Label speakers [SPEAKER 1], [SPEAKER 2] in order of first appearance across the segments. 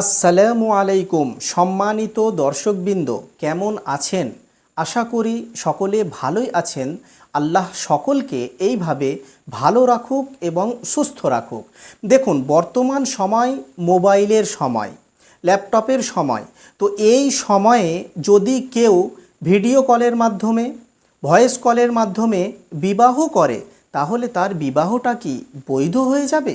[SPEAKER 1] আসসালামু আলাইকুম, সম্মানিত দর্শকবৃন্দ, কেমন আছেন? আশা করি সকলে ভালোই আছেন। আল্লাহ সকলকে এইভাবে ভালো রাখুক এবং সুস্থ রাখুক। দেখুন, বর্তমান সময় মোবাইলের সময়, ল্যাপটপের সময়। তো এই সময়ে যদি কেউ ভিডিও কলের মাধ্যমে, ভয়েস কলের মাধ্যমে বিবাহ করে, তাহলে তার বিবাহটা কি বৈধ হয়ে যাবে?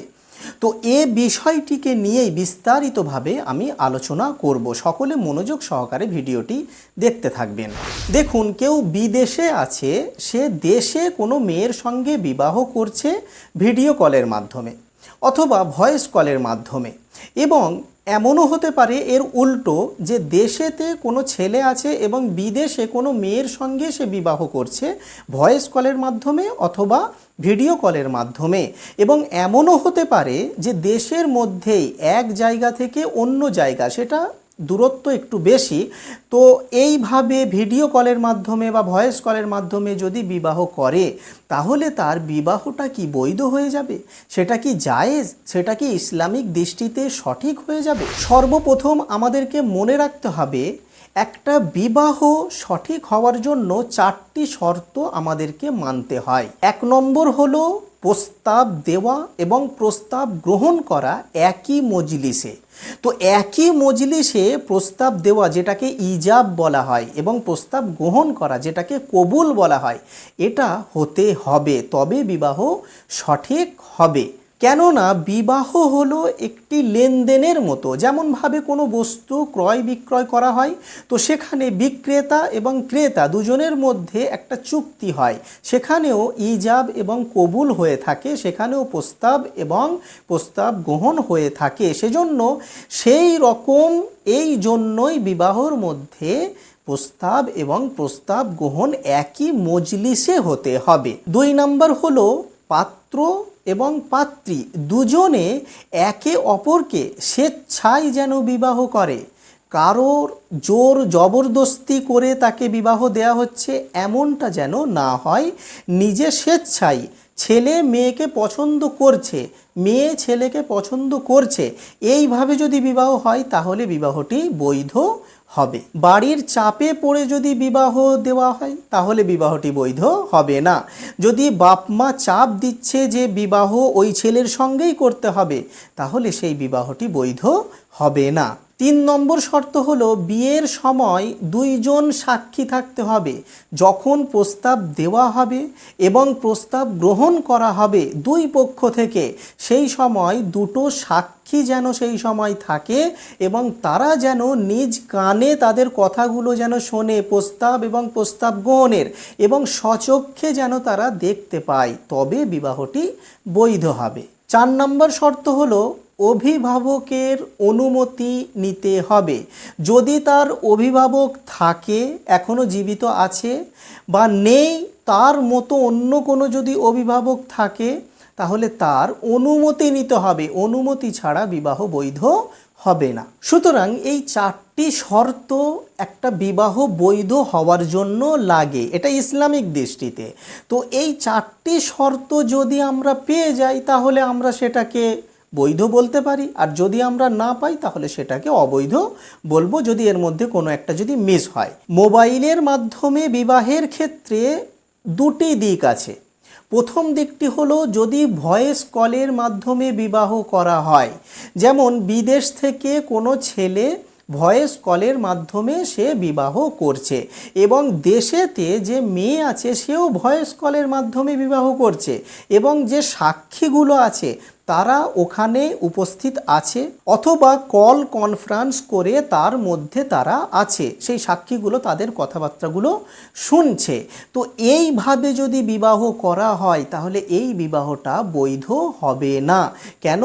[SPEAKER 1] তো এ বিষয়টিকে নিয়েই বিস্তারিতভাবে আমি আলোচনা করব। সকলে মনোযোগ সহকারে ভিডিওটি দেখতে থাকবেন। দেখুন, কেউ বিদেশে আছে, সে দেশে কোনো মেয়ের সঙ্গে বিবাহ করছে ভিডিও কলের মাধ্যমে অথবা ভয়েস কলের মাধ্যমে এবং এমনও হতে পারে এর উল্টো যে দেশেতে কোনো ছেলে আছে এবং বিদেশে কোনো মেয়ের সঙ্গে সে বিবাহ করছে ভয়েস কলের মাধ্যমে অথবা ভিডিও কলের মাধ্যমে। এবং এমনও হতে পারে যে দেশের মধ্যেই এক জায়গা থেকে অন্য জায়গা, সেটা দূরত্ব একটু বেশি, তো এইভাবে ভিডিও কলের মাধ্যমে বা ভয়েস কলের মাধ্যমে যদি বিবাহ করে, তাহলে তার বিবাহটা কি বৈধ হয়ে যাবে? সেটা কি জায়েজ? সেটা কি ইসলামিক দৃষ্টিতে সঠিক হয়ে যাবে? সর্বপ্রথম আমাদেরকে মনে রাখতে হবে একটা বিবাহ সঠিক হওয়ার জন্য চারটি শর্ত আমাদেরকে মানতে হয়। এক নম্বর হলো প্রস্তাব দেওয়া এবং প্রস্তাব গ্রহণ করা একই মজলিসে। তো একই মজলিসে প্রস্তাব দেওয়া যেটাকে ইজাব বলা হয় এবং প্রস্তাব গ্রহণ করা যেটাকে কবুল বলা হয়, এটা হতে হবে, তবে বিবাহ সঠিক হবে। কেননা বিবাহ হলো একটি লেনদেনের মতো। যেমনভাবে কোনো বস্তু ক্রয় বিক্রয় করা হয়, তো সেখানে বিক্রেতা এবং ক্রেতা দুজনের মধ্যে একটা চুক্তি হয়। সেখানেও ইজাব এবং কবুল হয়ে থাকে, সেখানেও প্রস্তাব এবং প্রস্তাব গ্রহণ হয়ে থাকে। সেজন্য সেই রকম এই জন্যই বিবাহর মধ্যে প্রস্তাব এবং প্রস্তাব গ্রহণ একই মজলিসে হতে হবে। দুই নম্বর হলো পাত্র এবং পাত্রী দুজনে একে অপরকে স্বেচ্ছায় যেন বিবাহ করে। কারোর জোর জবরদস্তি করে তাকে বিবাহ দেয়া হচ্ছে এমনটা যেন না হয়। নিজে স্বেচ্ছায় ছেলে মেয়েকে পছন্দ করছে, মেয়ে ছেলেকে পছন্দ করছে, এইভাবে যদি বিবাহ হয় তাহলে বিবাহটি বৈধ হবে। বাড়ির চাপে পড়ে যদি বিবাহ দেওয়া হয় তাহলে বিবাহটি বৈধ হবে না। যদি বাপ মা চাপ দিচ্ছে যে বিবাহ ওই ছেলের সঙ্গেই করতে হবে, তাহলে সেই বিবাহটি বৈধ হবে না। তিন নম্বর শর্ত হলো বিয়ের সময় দুইজন সাক্ষী থাকতে হবে, যখন প্রস্তাব দেওয়া হবে এবং প্রস্তাব গ্রহণ করা হবে দুই পক্ষ থেকে। সেই সময় দুটো সাক্ষী যেন সেই সময় থাকে এবং তারা যেন নিজ কানে তাদের কথাগুলো যেন শোনে প্রস্তাব এবং প্রস্তাব গ্রহণের এবং সচক্ষে যেন তারা দেখতে পায়, তবে বিবাহটি বৈধ হবে। চার নম্বর শর্ত হলো অভিভাবকের অনুমতি নিতে হবে। যদি তার অভিভাবক থাকে এখনও জীবিত আছে বা নেই, তার মতো অন্য কোনো যদি অভিভাবক থাকে, তাহলে তার অনুমতি নিতে হবে। অনুমতি ছাড়া বিবাহ বৈধ হবে না। সুতরাং এই চারটি শর্ত একটা বিবাহ বৈধ হওয়ার জন্য লাগে। এটা ইসলামিক দৃষ্টিতে। তো এই চারটি শর্ত যদি আমরা পেয়ে যাই, তাহলে আমরা সেটাকে বৈধ বলতে পারি। আর যদি আমরা না পাই, তাহলে সেটাকে অবৈধ বলব। যদি এর মধ্যে কোনো একটা যদি মিস হয়। মোবাইলের মাধ্যমে বিবাহের ক্ষেত্রে দুটি দিক আছে। প্রথম দিকটি হলো, যদি ভয়েস কলের মাধ্যমে বিবাহ করা হয়, যেমন বিদেশ থেকে কোনো ছেলে ভয়েস কলের মাধ্যমে সে বিবাহ করছে এবং দেশেতে যে মেয়ে আছে, সেও ভয়েস কলের মাধ্যমে বিবাহ করছে এবং যে সাক্ষীগুলো আছে তারা ওখানে উপস্থিত আছে অথবা কল কনফারেন্স করে তার মধ্যে তারা আছে। সেই সাক্ষীগুলো, তাদের কথাবার্তাগুলো শুনছে। তো এইভাবে যদি বিবাহ করা হয়, তাহলে এই বিবাহটা বৈধ হবে না। কেন?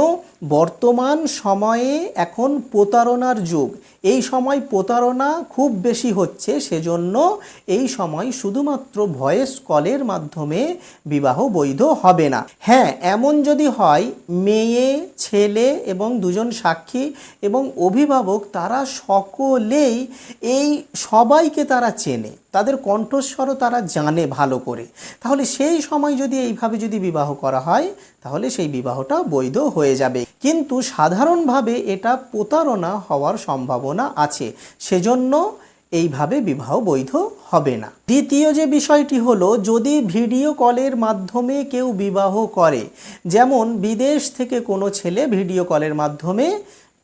[SPEAKER 1] বর্তমান সময়ে এখন প্রতারণার যুগ। এই সময় প্রতারণা খুব বেশি হচ্ছে, সেজন্য এই সময় শুধুমাত্র ভয়েস কলের মাধ্যমে বিবাহ বৈধ হবে না। হ্যাঁ এমন যদি হয় মেয়ে, ছেলে এবং দুজন সাক্ষী এবং অভিভাবক, তারা সকলেই এই সবাইকে তারা চেনে। তাদের কণ্ঠস্বরও তারা জানে ভালো করে। তাহলে সেই সময় যদি এইভাবে যদি বিবাহ করা হয়, তাহলে সেই বিবাহটা বৈধ হয়ে যাবে। কিন্তু সাধারণভাবে এটা প্রতারণা হওয়ার সম্ভাবনা আছে। সেজন্য এইভাবে বিবাহ বৈধ হবে না। দ্বিতীয় যে বিষয়টি হলো, যদি ভিডিও কলের মাধ্যমে কেউ বিবাহ করে যেমন বিদেশ থেকে কোনো ছেলে ভিডিও কলের মাধ্যমে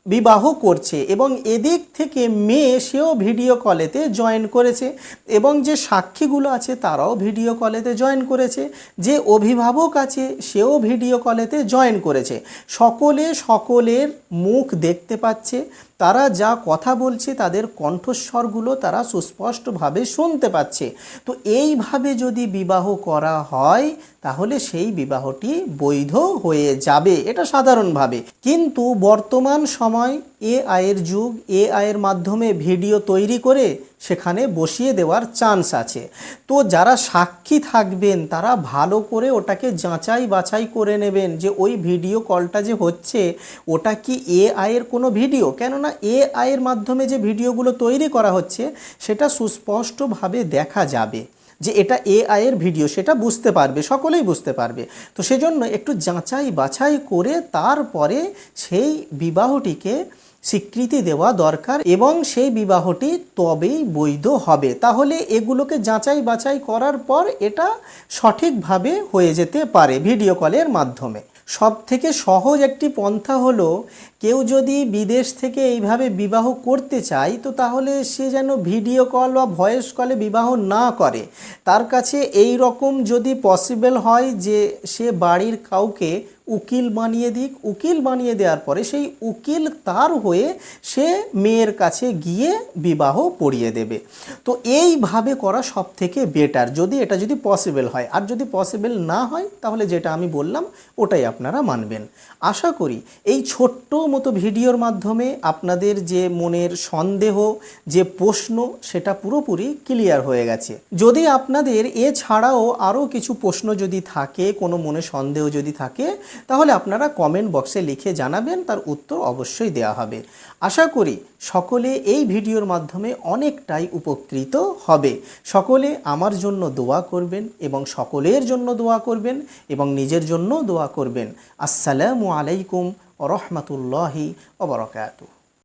[SPEAKER 1] বিবাহ করছে এবং এদিক থেকে মেয়ে সেও ভিডিও কলেতে জয়েন করেছে এবং যে সাক্ষীগুলো আছে তারাও ভিডিও কলেতে জয়েন করেছে, যে অভিভাবক আছে সেও ভিডিও কলেতে জয়েন করেছে। সকলে সকলের মুখ দেখতে পাচ্ছে তারা যা কথা বলছে, তাদের কণ্ঠস্বরগুলো তারা সুস্পষ্টভাবে শুনতে পাচ্ছে। তো এইভাবে যদি বিবাহ করা হয়, তাহলে সেই বিবাহটি বৈধ হয়ে যাবে, এটা সাধারণভাবে। কিন্তু বর্তমান সময় এ আয়ের যুগ, এ আয়ের মাধ্যমে ভিডিও তৈরি করে সেখানে বসিয়ে দেওয়ার চান্স আছে। তো যারা সাক্ষী থাকবেন, তারা ভালো করে ওটাকে যাচাই বাছাই করে নেবেন যে ওই ভিডিও কলটা যে হচ্ছে, ওটা কি এ আয়ের কোনো ভিডিও? কেননা এ আয়ের মাধ্যমে যে ভিডিওগুলো তৈরি করা হচ্ছে, সেটা সুস্পষ্টভাবে দেখা যাবে যে এটা এ আয়ের ভিডিও, সেটা বুঝতে পারবে, সকলেই বুঝতে পারবে। তো সেজন্য একটু যাচাই বাছাই করে তারপরে সেই বিবাহটিকে স্বীকৃতি দেওয়া দরকার এবং সেই বিবাহটি তবেই বৈধ হবে। তাহলে এগুলোকে যাচাই বাছাই করার পর এটা সঠিকভাবে হয়ে যেতে পারে ভিডিও কলের মাধ্যমে। সব থেকে সহজ একটি পন্থা হলো, কেউ যদি বিদেশ থেকে এইভাবে বিবাহ করতে চায়, তো তাহলে সে যেন ভিডিও কল বা ভয়েস কলে বিবাহ না করে। তার কাছে এই রকম যদি পসিবল হয় যে সে বাড়ির কাউকে উকিল বানিয়ে দিক। উকিল বানিয়ে দেওয়ার পরে সেই উকিল তার হয়ে সে মেয়ের কাছে গিয়ে বিবাহ পড়িয়ে দেবে। তো এইভাবে করা সব থেকে বেটার যদি এটা যদি পসিবল হয়। আর যদি পসিবল না হয়, তাহলে যেটা আমি বললাম, ওটাই আপনারা মানবেন। আশা করি এই ছোট্ট মতো ভিডিওর মাধ্যমে আপনাদের যে মনের সন্দেহ, যে প্রশ্ন, সেটা পুরোপুরি ক্লিয়ার হয়ে গেছে। যদি আপনাদের এছাড়াও আরও কিছু প্রশ্ন যদি থাকে, কোনো মনে সন্দেহ যদি থাকে তাহলে আপনারা কমেন্ট বক্সে লিখে জানাবেন, তার উত্তর অবশ্যই দেয়া হবে। আশা করি সকলে এই ভিডিওর মাধ্যমে অনেকটাই উপকৃত হবে। সকলে আমার জন্য দোয়া করবেন এবং সকলের জন্য দোয়া করবেন এবং নিজের জন্য দোয়া করবেন। আসসালামু আলাইকুম রহমতুল্লাহি ওবরকাতুহ